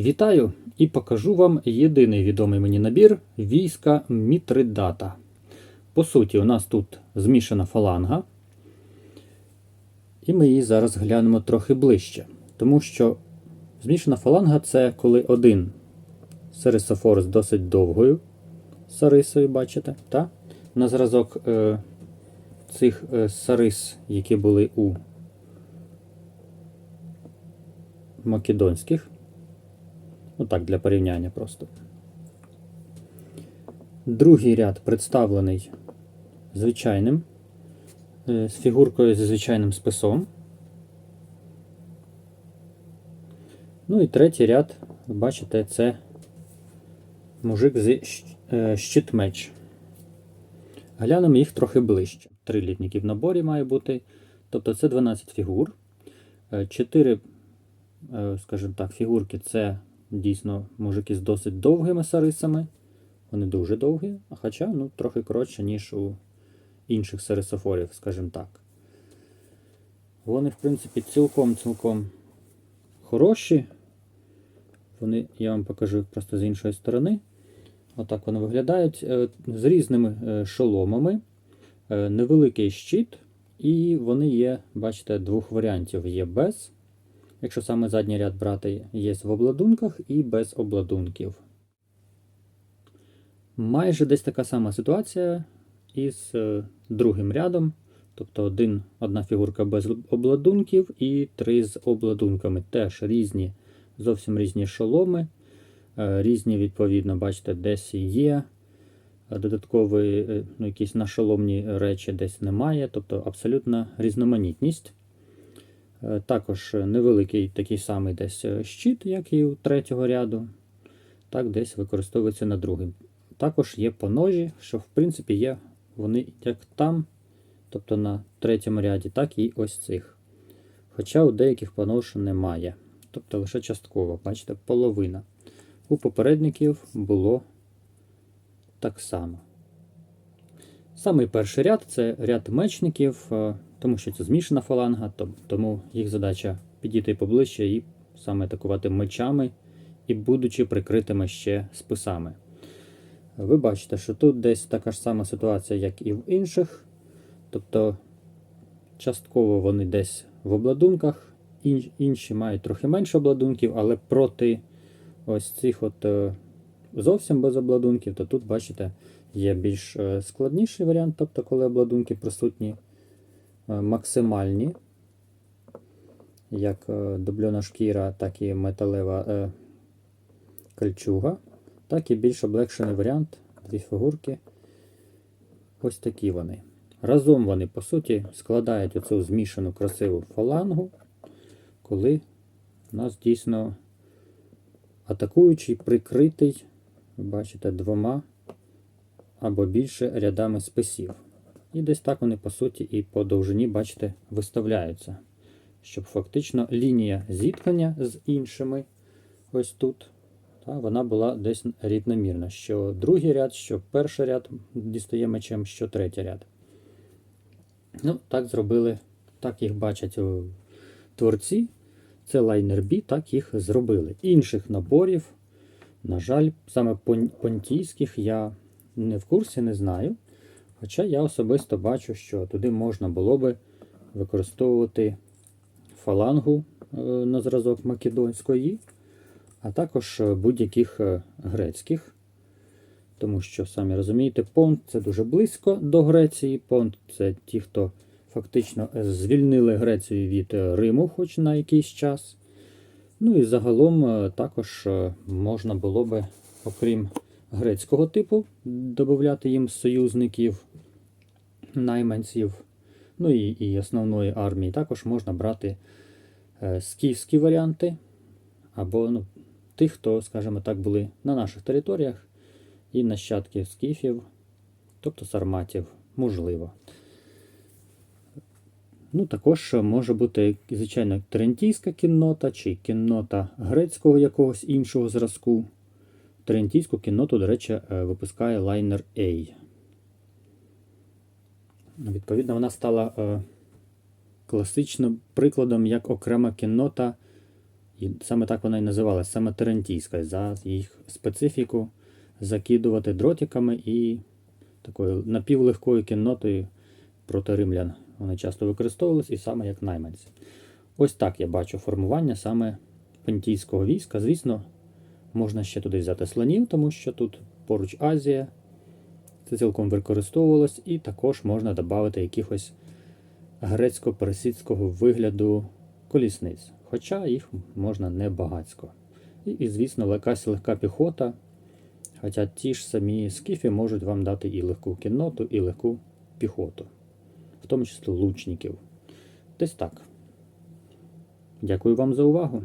Вітаю і покажу вам єдиний відомий мені набір війська Мітридата. По суті, у нас тут змішана фаланга, і ми її зараз глянемо трохи ближче. Тому що змішана фаланга це коли один сарисофор з досить довгою сарисою, бачите, та? на зразок е, цих е, сарис, які були у македонських. Ну так, для порівняння просто. Другий ряд представлений звичайним, е, з фігуркою зі звичайним списом. Ну і третій ряд, бачите, це мужик з е, щитмеч. Глянемо їх трохи ближче. Три літніки в наборі має бути. Тобто це 12 фігур. Е, Чотири, скажімо так, фігурки це дійсно мужики з досить довгими сарисами. Вони дуже довгі, а хоча ну, трохи коротше, ніж у інших сарисофорів, скажімо так. Вони, в принципі, цілком-цілком хороші. Вони, я вам покажу просто з іншої сторони. Отак вони виглядають е, з різними е, шоломами, е, невеликий щит, і вони є, бачите, двох варіантів: є без. Якщо саме задній ряд брати, є в обладунках і без обладунків. Майже десь така сама ситуація із е, другим рядом. Тобто один, одна фігурка без обладунків і три з обладунками. Теж різні, зовсім різні шоломи. Е, Різні, відповідно, бачите, десь є. Додаткові е, ну, якісь нашоломні речі десь немає. Тобто абсолютна різноманітність. Е, Також невеликий такий самий десь е, щит, як і у третього ряду. Так, десь використовується на другий. Також є поножі, що в принципі є вони як там, тобто на третьому ряді, так і ось цих. Хоча у деяких понож немає. Тобто лише частково, бачите, половина. У попередників було так само. Самий перший ряд це ряд мечників, е, тому що це змішана фаланга, тому їх задача підійти поближче і саме атакувати мечами, і будучи прикритими ще списами. Ви бачите, що тут десь така ж сама ситуація, як і в інших. Тобто частково вони десь в обладунках, інші мають трохи менше обладунків, але проти ось цих от е, зовсім без обладунків, то тут, бачите, є більш е, складніший варіант, тобто коли обладунки присутні е, максимальні, як е, дубльона шкіра, так і металева е, кольчуга, так і більш облегшений варіант, дві фігурки. Ось такі вони. Разом вони, по суті, складають оцю змішану красиву фалангу, коли у нас дійсно атакуючий прикритий, бачите, двома або більше рядами списів. І десь так вони, по суті, і по довжині, бачите, виставляються. Щоб фактично лінія зіткнення з іншими, ось тут, та, вона була десь рівномірна. Що другий ряд, що перший ряд дістає мечем, що третій ряд. Ну, так зробили, так їх бачать творці. Це лайнер B, так їх зробили. Інших наборів, на жаль, саме понтійських я не в курсі, не знаю. Хоча я особисто бачу, що туди можна було би використовувати фалангу е, на зразок македонської, а також е, будь-яких е, грецьких. Тому що, самі розумієте, понт це дуже близько до Греції. Понт це ті, хто фактично звільнили Грецію від Риму, хоч на якийсь час. Ну і загалом також можна було би, окрім грецького типу, додати їм союзників, найманців, ну і, і основної армії. Також можна брати е, скіфські варіанти, або ну, тих, хто, скажімо так, були на наших територіях, і нащадків скіфів, тобто сарматів, можливо. Ну, також може бути, звичайно, трентійська кіннота чи кіннота грецького якогось іншого зразку. Трентійську кінноту, до речі, е, випускає лайнер A. Відповідно, вона стала е, класичним прикладом як окрема кіннота І саме так вона і називалась, саме Терентійська, за їх специфіку закидувати дротиками і такою напівлегкою кіннотою проти римлян. Вони часто використовувались і саме як найманці. Ось так я бачу формування саме пентійського війська. Звісно, можна ще туди взяти слонів, тому що тут поруч Азія. Це цілком використовувалось, і також можна додати якихось грецько-персидського вигляду колісниць, хоча їх можна не багацько. І, і, звісно, якась легка піхота, хоча ті ж самі скіфи можуть вам дати і легку кінноту, і легку піхоту, в тому числі лучників. Десь так. Дякую вам за увагу.